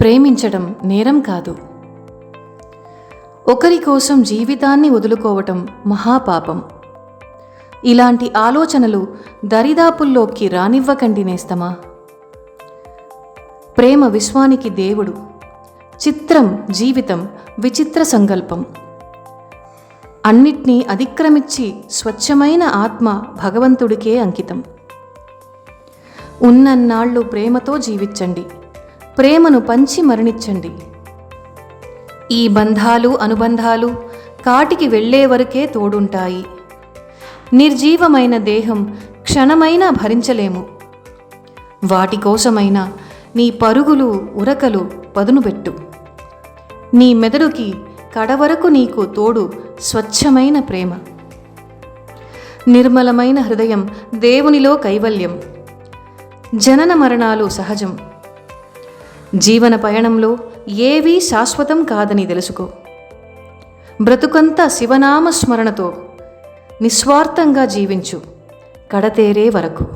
ప్రేమించడం నేరం కాదు. ఒకరి కోసం జీవితాన్ని వదులుకోవటం మహాపాపం. ఇలాంటి ఆలోచనలు దరిదాపుల్లోకి రానివ్వకండి నేస్తమా? ప్రేమ విశ్వానికి దేవుడు. చిత్రం జీవితం విచిత్ర సంకల్పం. అన్నిటినీ అతిక్రమించి స్వచ్ఛమైన ఆత్మ భగవంతుడికే అంకితం. ఉన్నన్నాళ్ళు ప్రేమతో జీవించండి. ప్రేమను పంచి మరణించండి. ఈ బంధాలు అనుబంధాలు కాటికి వెళ్ళే వరకే తోడుంటాయి. నిర్జీవమైన దేహం క్షణమైనా భరించలేము. వాటి కోసమైనా నీ పరుగులు ఉరకలు పదునుబెట్టు. నీ మెదడుకి కడవరకు నీకు తోడు స్వచ్ఛమైన ప్రేమ. నిర్మలమైన హృదయం దేవునిలో కైవల్యం. జనన మరణాలు సహజం. జీవన పయణంలో ఏవీ శాశ్వతం కాదని తెలుసుకో. బ్రతుకంతా శివనామ స్మరణతో నిస్వార్థంగా జీవించు. కడతేరే వరకు.